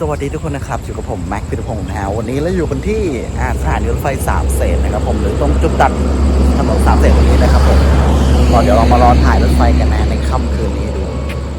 สวัสดีทุกคนนะครับ อยู่กับผม แม็กพิทพงศ์นะฮะวันนี้เราอยู่กันที่อาสถานีรถไฟสามเสนนะครับผมหรือตรงจุดตัดถนนสามเสนตรงนี้นะครับผมก็เดี๋ยวเรามารอถ่ายรถไฟกันนะในค่ำคืนนี้ดู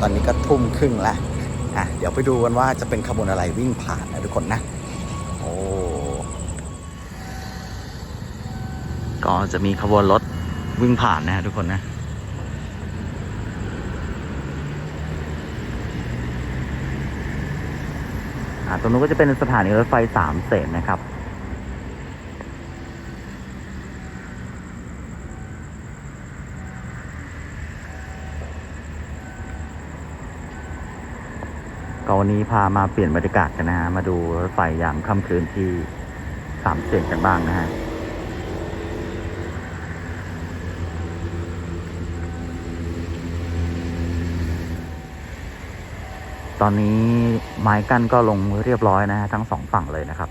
ตอนนี้ก็ทุ่มครึ่งแล้วอะเดี๋ยวไปดูกันว่าจะเป็นขบวนอะไรวิ่งผ่านนะทุกคนนะโอ้ก็จะมีขบวนรถวิ่งผ่านนะทุกคนนะ ตรงนู้นก็จะเป็นสถานีรถไฟสามเสนนะครับ ก็วันนี้พามาเปลี่ยนบรรยากาศกันนะฮะ มาดูรถไฟยามค่ำคืนที่สามเสนกันบ้างนะฮะ ตอนนี้ไม้กั้นก็ลงเรียบร้อยนะฮะทั้งสองฝั่งเลยนะครับ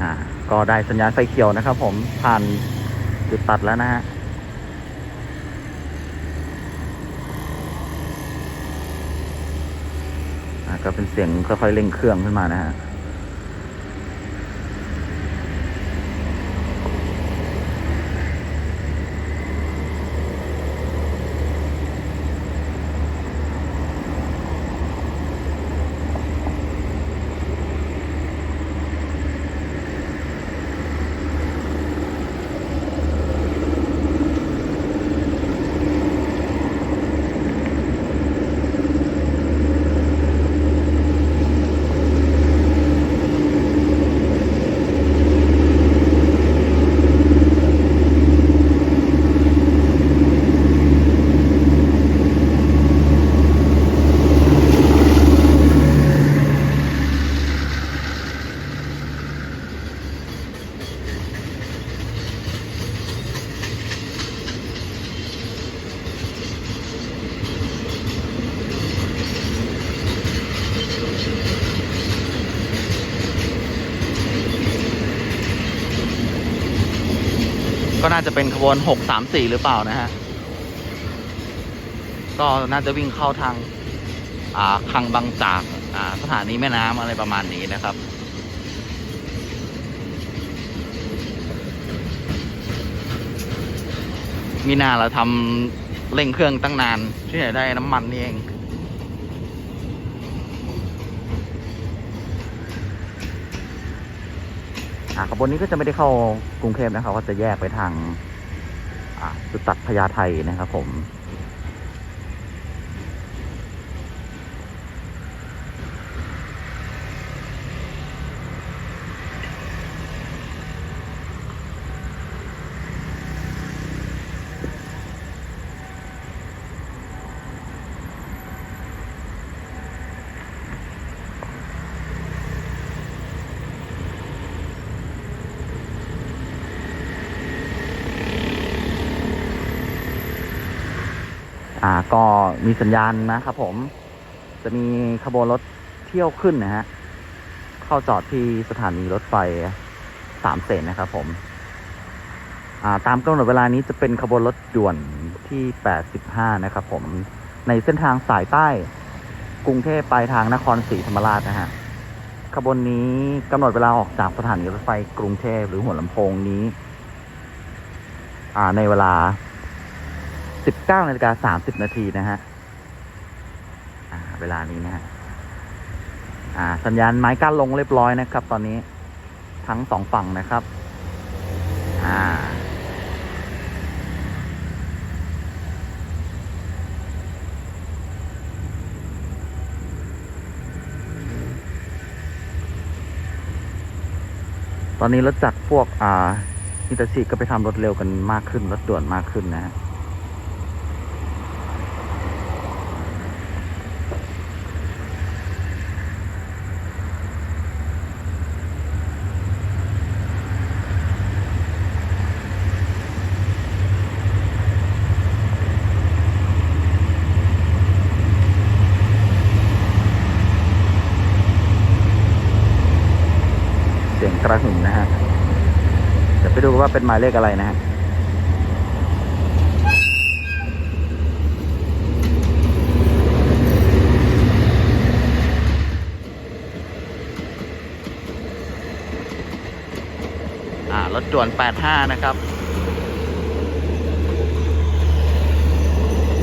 อ่า ก็ได้สัญญาณไฟเขียวนะครับ ผมผ่านจุดตัดแล้วนะฮะอ่าก็เป็นเสียงค่อยๆเร่งเครื่องขึ้นมานะฮะ น่าจะเป็นขบวนหกสามสี่หรือเปล่านะฮะ ก็น่าจะวิ่งเข้าทางอ่าคังบางจากอ่าสถานีแม่น้ำอะไรประมาณนี้นะครับ มีนาเราทำเร่งเครื่องตั้งนานที่ไหนได้น้ำมันนี่เอง อ่าขบวนนี้ก็จะไม่ได้เข้ากรุงเทพนะครับ ก็จะแยกไปทางอ่าจุดตัดพญาไทนะครับผม อ่าก็มีสัญญาณนะครับผม จะมีขบวนรถเที่ยวขึ้นนะฮะ เข้าจอดที่สถานีรถไฟสามเสนนะครับผม อ่าตามกำหนดเวลานี้จะเป็นขบวนรถด่วนที่ 85 นะครับผม ในเส้นทางสายใต้กรุงเทพไปทางนครศรีธรรมราชนะฮะ ขบวนนี้กำหนดเวลาออกจากสถานีรถไฟกรุงเทพหรือหัวลำโพงนี้ อ่าในเวลา 19นาฬิกา30นาทีนะฮะเวลานี้นะฮะสัญญาณไม้กั้นลงเรียบร้อยนะครับ ตอนนี้ทั้งสองฝั่งนะครับ อ่าตอนนี้รถจักรพวกอ่าฮิตาชิก็ไปทำรถเร็วกันมากขึ้น รถด่วนมากขึ้นนะฮะ กระหึ่มนะฮะ เดี๋ยวไปดูว่าเป็นหมายเลขอะไรนะฮะรถด่วน 85 นะครับ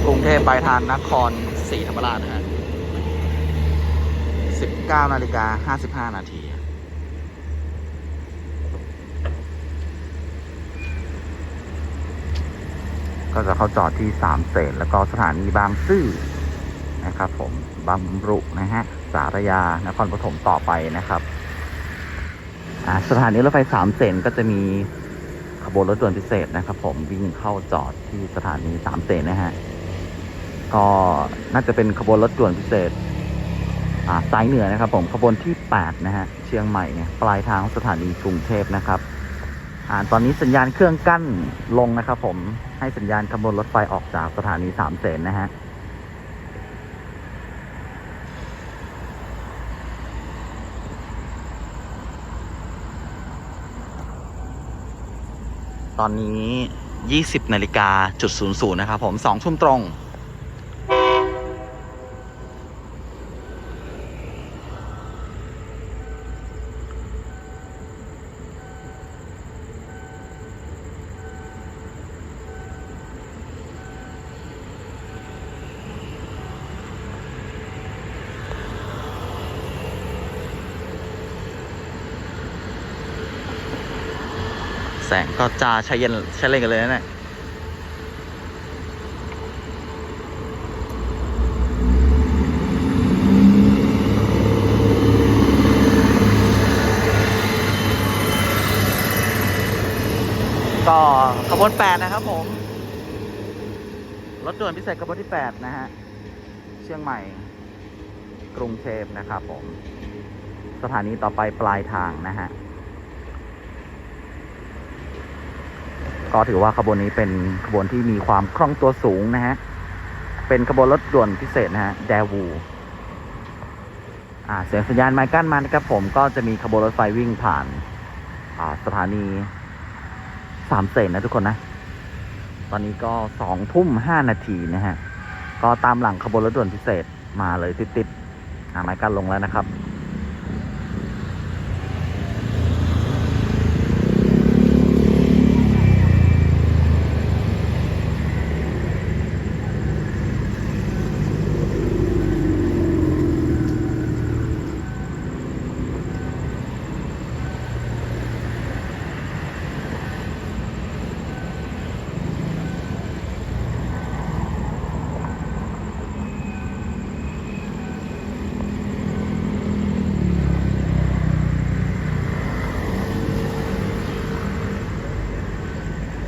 กรุงเทพไปลายทางนครศรีธรรมราชนะฮะ19 นาฬิกา 55 นาที ก็จะเข้าจอดที่สามเสนแล้วก็สถานีบางซื่อนะครับ ผมบางรุนะฮะสารยานครปฐมต่อไปนะครับสถานีรถไฟสามเสนก็จะมีขบวนรถด่วนพิเศษนะครับ ผมวิ่งเข้าจอดที่สถานีสามเสนนะฮะก็น่าจะเป็นขบวนรถด่วนพิเศษสายเหนือนะครับ ผมขบวนที่8นะฮะเชียงใหม่เนี่ยปลายทางสถานีกรุงเทพนะครับ อ่าตอนนี้สัญญาณเครื่องกั้นลงนะครับผมให้สัญญาณขบวนรถไฟออกจากสถานีสามเสนนะฮะตอนนี้ 20นาฬิกาจุดศูนย์ศูนย์นะครับผมสองทุ่มตรง แสงก็จ้าใช้เย็นใช้เล่นกันเลยนะเนี่ยก็ขบวนแปดนะครับผม รถด่วนพิเศษขบวนที่แปดนะฮะ เชียงใหม่ กรุงเทพนะครับผม สถานีต่อไปปลายทางนะฮะ ก็ถือว่าขบวนนี้เป็นขบวนที่มีความคล่องตัวสูงนะฮะ เป็นขบวนรถด่วนพิเศษนะฮะ แดวูอ่าเสียงสัญญาณไม้กั้นมานะครับผมก็จะมีขบวนรถไฟวิ่งผ่านอ่าสถานีสามเสนนะทุกคนนะ ตอนนี้ก็สองทุ่มห้านาทีนะฮะ ก็ตามหลังขบวนรถด่วนพิเศษมาเลยติดๆอ่าไม้กั้นลงแล้วนะครับ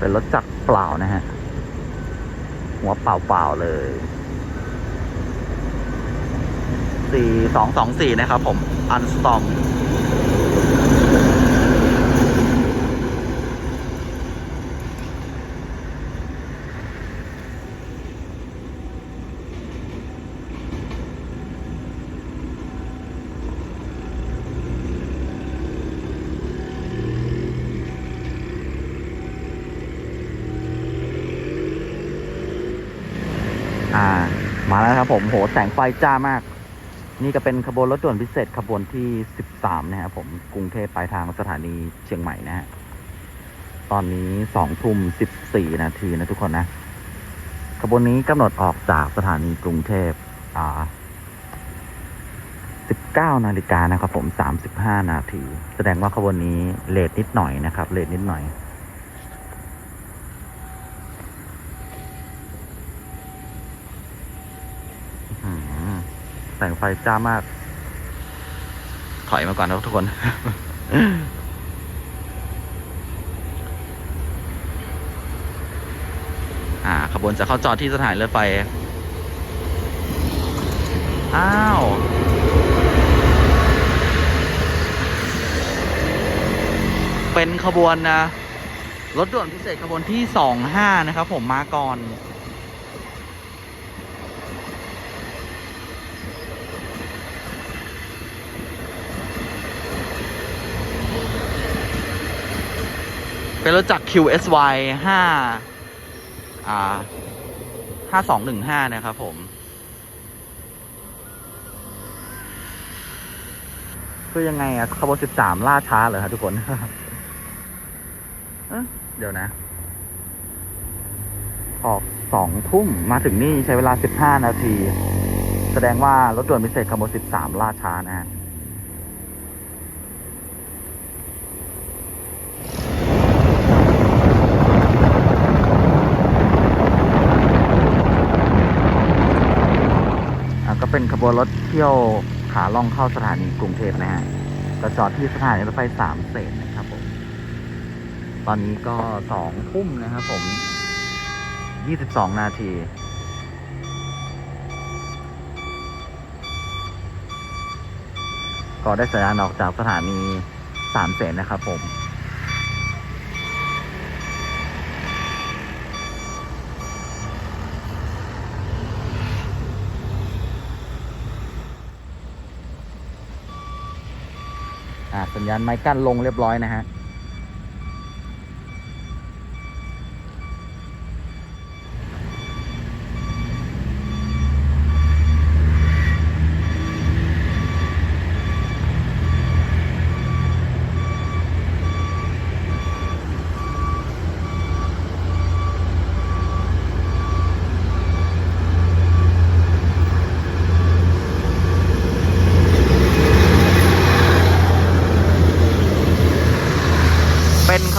เป็นรถจักรเปล่านะฮะ หัวเปล่าๆเลยสี่สองสองสี่นะครับผม อันสตอม มาแล้วครับผมโหแสงไฟจ้ามาก นี่ก็เป็นขบวนรถด่วนพิเศษขบวนที่ 13 นะครับผมกรุงเทพปลายทางสถานีเชียงใหม่นะฮะตอนนี้2ทุ่ม14 นาทีนะทุกคนนะ ขบวนนี้กำหนดออกจากสถานีกรุงเทพอ่า19 นาฬิกานะครับผม 35 นาที แสดงว่าขบวนนี้เลทนิดหน่อยนะครับเลทนิดหน่อย อืมแส งไฟจ้ามาก ถอยมาก่อนนะทุกคน อ่า ขบวนจะเข้าจอดที่สถานีรถไฟ อ้าวเป็นขบวนนะรถด่วนพิเศษขบวนที่สองห้านะครับผมมาก่อน เป็นรถจาก QSY ห้าอ่าห้าสองหนึ่งห้านะครับผม คือยังไงอะขบวนสิบสามล่าช้าเหรอครับทุกคนเอ๊ะเดี๋ยวนะออกสองทุ่มมาถึงนี่ใช้เวลาสิบห้านาที แสดงว่ารถด่วนพิเศษขบวนสิบสามล่าช้านะฮะ เป็นขบวนรถเที่ยวขาล่องเข้าสถานีกรุงเทพนะฮะก็จอดที่สถานีรถไฟสามเสนนะครับผม ตอนนี้ก็สองทุ่มนะครับผมยี่สิบสองนาทีก็ได้สัญญาณออกจากสถานีสามเสนนะครับผม สัญญาณไม้กั้นลงเรียบร้อยนะฮะ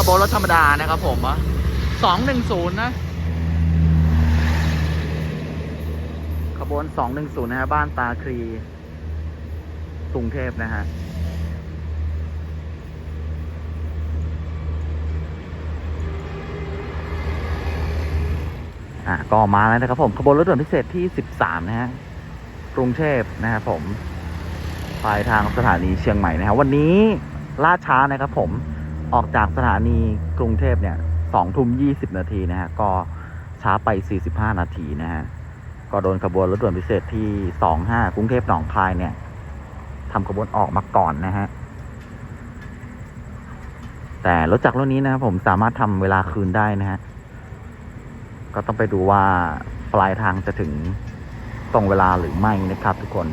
ขบวนรถธรรมดานะครับผมอะสองหนึ่งศูนย์นะ ขบวนสองหนึ่งศูนย์นะฮะ บ้านตาครีกรุงเทพนะฮะอะก็มาแล้วนะครับผมขบวนรถด่วนพิเศษที่สิบสามนะฮะกรุงเทพนะครับผมปลายทางสถานีเชียงใหม่นะฮะวันนี้ล่าช้านะครับผม ออกจากสถานีกรุงเทพเนี่ยสองทุ่มยี่สิบนาทีนะฮะ ก็ช้าไปสี่สิบห้านาทีนะฮะ ก็โดนขบวนรถด่วนพิเศษที่สองห้ากรุงเทพหนองคายเนี่ยทำขบวนออกมาก่อนนะฮะ แต่รถจักรรุ่นนี้นะครับผมสามารถทำเวลาคืนได้นะฮะ ก็ต้องไปดูว่าปลายทางจะถึงตรงเวลาหรือไม่นะครับทุกคน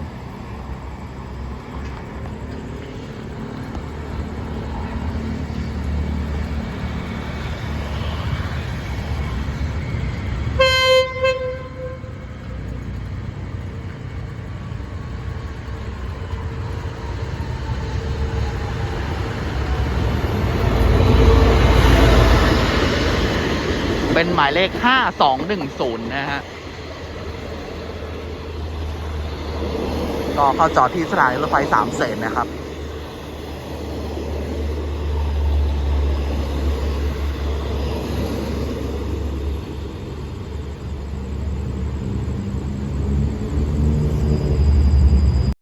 เป็นหมายเลขห้าสองหนึ่งศูนย์นะฮะ ก็เข้าจอดที่สถานีรถไฟสามเสนนะครับ